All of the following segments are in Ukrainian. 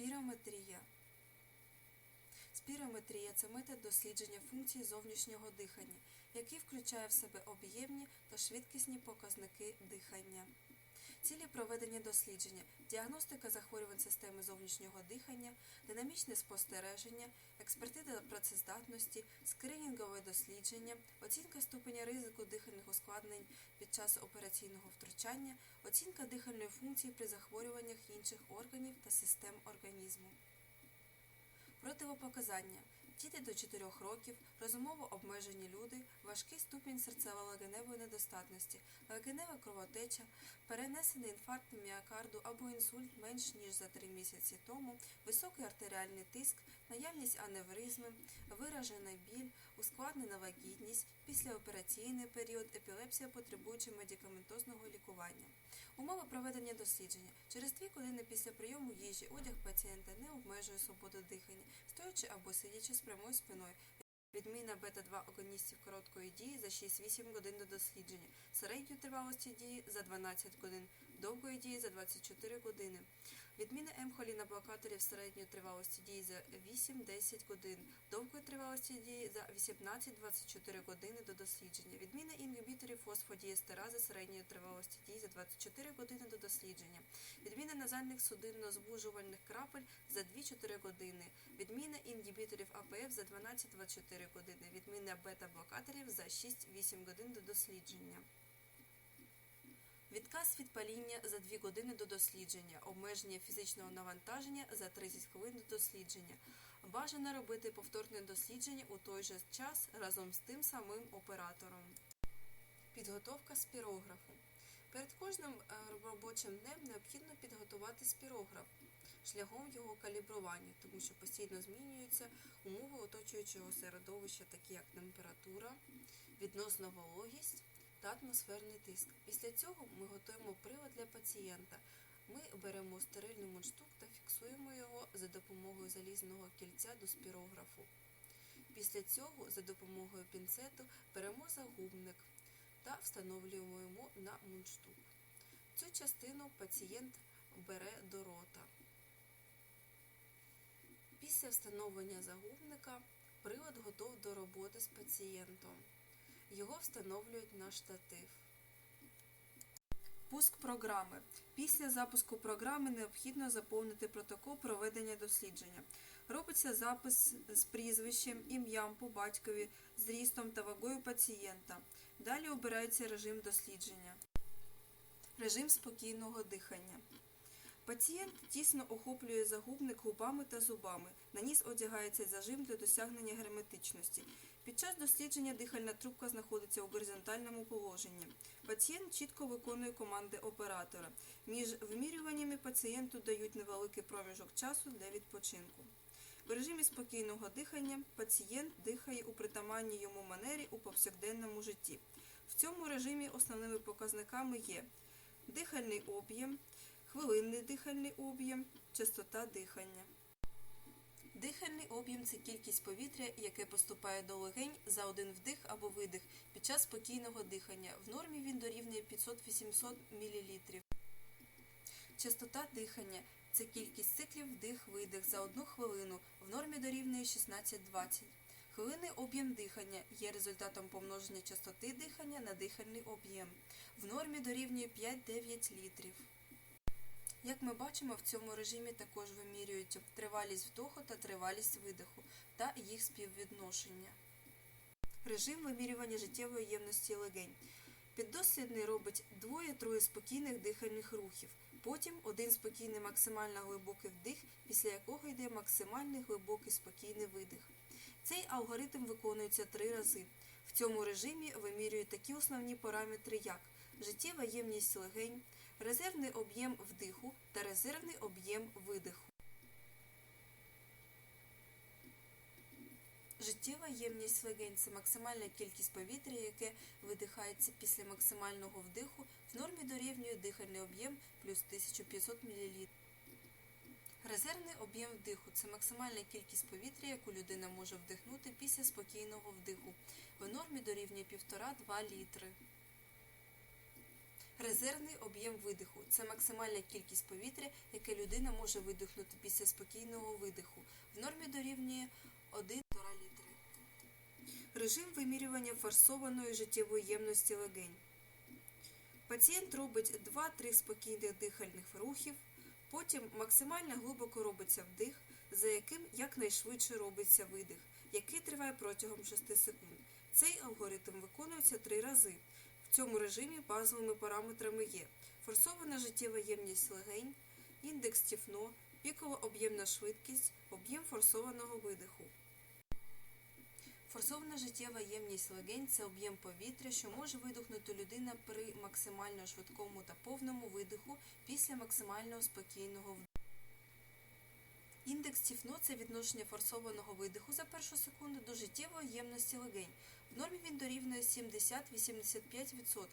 Спірометрія. Спірометрія це метод дослідження функцій зовнішнього дихання, який включає в себе об'ємні та швидкісні показники дихання. Цілі проведення дослідження, діагностика захворювань системи зовнішнього дихання, динамічне спостереження, експертиза працездатності, скринінгове дослідження, оцінка ступеня ризику дихальних ускладнень під час операційного втручання, оцінка дихальної функції при захворюваннях інших органів та систем організму. Противопоказання. Діти до 4 років, розумово обмежені люди, важкий ступінь серцево-легеневої недостатності, легенева кровотеча, перенесений інфаркт міокарду або інсульт менш ніж за 3 місяці тому, високий артеріальний тиск, наявність аневризми, виражений біль, ускладнена вагітність, післяопераційний період, епілепсія, потребуючи медикаментозного лікування. Умови проведення дослідження. Через 2 години після прийому їжі одяг пацієнта не обмежує свободу дихання, стоячи або сидячи з прямою спиною. Відміна бета-2 агоністів короткої дії за 6-8 годин до дослідження, середньої тривалості дії за 12 годин, довгої дії за 24 години. Відміна М-холіноблокаторів середньої тривалості дії за 8-10 годин, довгої тривалості дії за 18-24 години до дослідження. Відміна інгібіторів фосфодіестерази середньої тривалості дії за 24 години до дослідження. Відміна назальних судинно-збужувальних крапель за 2-4 години. Відміна інгібіторів АПФ за 12-24 години. Відміна бета-блокаторів за 6-8 годин до дослідження. Відказ від паління за 2 години до дослідження, обмеження фізичного навантаження за 30 хвилин до дослідження. Бажано робити повторне дослідження у той же час разом з тим самим оператором. Підготовка спірографу. Перед кожним е, робочим днем необхідно підготувати спірограф шляхом його калібрування, тому що постійно змінюються умови оточуючого середовища, такі як температура, відносна вологість та атмосферний тиск. Після цього ми готуємо прилад для пацієнта. Ми беремо стерильний мундштук та фіксуємо його за допомогою залізного кільця до спірографу. Після цього за допомогою пінцету беремо загубник та встановлюємо йому на мундштук. Цю частину пацієнт бере до рота. Після встановлення загубника прилад готов до роботи з пацієнтом. Його встановлюють на штатив. Пуск програми. Після запуску програми необхідно заповнити протокол проведення дослідження. Робиться запис з прізвищем, ім'ям по батькові, зрістом та вагою пацієнта. Далі обирається режим дослідження. Режим спокійного дихання. Пацієнт тісно охоплює загубник губами та зубами. На ніс одягається зажим для досягнення герметичності. Під час дослідження дихальна трубка знаходиться у горизонтальному положенні. Пацієнт чітко виконує команди оператора. Між вимірюваннями пацієнту дають невеликий проміжок часу для відпочинку. В режимі спокійного дихання пацієнт дихає у притаманній йому манері у повсякденному житті. В цьому режимі основними показниками є дихальний об'єм, хвилинний дихальний об'єм, частота дихання. Дихальний об'єм це кількість повітря, яке поступає до легень за один вдих або видих під час спокійного дихання. В нормі він дорівнює 500-800 мл. Частота дихання це кількість циклів вдих-видих за одну хвилину. В нормі дорівнює 16-20. Хвилинний об'єм дихання є результатом помноження частоти дихання на дихальний об'єм. В нормі дорівнює 5-9 літрів. Як ми бачимо, в цьому режимі також вимірюють тривалість вдоху та тривалість видиху та їх співвідношення. Режим вимірювання життєвої ємності легень. Піддослідний робить двоє-троє спокійних дихальних рухів. Потім один спокійний максимально глибокий вдих, після якого йде максимальний глибокий спокійний видих. Цей алгоритм виконується три рази. В цьому режимі вимірюють такі основні параметри, як життєва ємність легень, резервний об'єм вдиху та резервний об'єм видиху. Життєва ємність легень це максимальна кількість повітря, яке видихається після максимального вдиху, в нормі дорівнює дихальний об'єм плюс 1500 мл. Резервний об'єм вдиху це максимальна кількість повітря, яку людина може вдихнути після спокійного вдиху. В нормі дорівнює 1,5-2 літри. Резервний об'єм видиху це максимальна кількість повітря, яке людина може видихнути після спокійного видиху. В нормі дорівнює 1 літри. Режим вимірювання форсованої життєвої ємності легень. Пацієнт робить 2-3 спокійних дихальних рухів, потім максимально глибоко робиться вдих, за яким якнайшвидше робиться видих, який триває протягом 6 секунд. Цей алгоритм виконується 3 рази. В цьому режимі базовими параметрами є форсована життєва ємність легень, індекс Тіфно, пікова об'ємна швидкість, об'єм форсованого видиху. Форсована життєва ємність легень це об'єм повітря, що може видихнути людина при максимально швидкому та повному видиху після максимального спокійного вдиху. Індекс Тіфно це відношення форсованого видиху за першу секунду до життєвої ємності легень. В нормі він дорівнює 70-85%.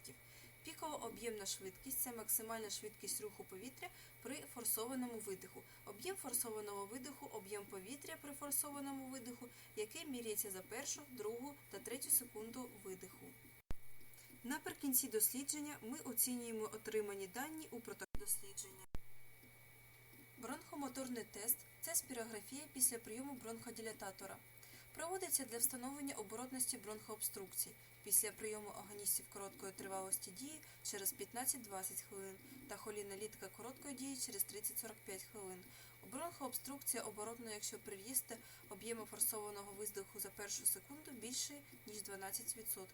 Пікова об'ємна швидкість це максимальна швидкість руху повітря при форсованому видиху. Об'єм форсованого видиху об'єм повітря при форсованому видиху, який міряється за першу, другу та третю секунду видиху. Наприкінці дослідження ми оцінюємо отримані дані у протоколі дослідження. Бронхомоторний тест це спірографія після прийому бронходилататора. Проводиться для встановлення оборотності бронхообструкцій після прийому агоністів короткої тривалості дії через 15-20 хвилин та холінолітика короткої дії через 30-45 хвилин. Бронхообструкція оборотна, якщо при об'єму форсованого виздиху за першу секунду більше, ніж 12%.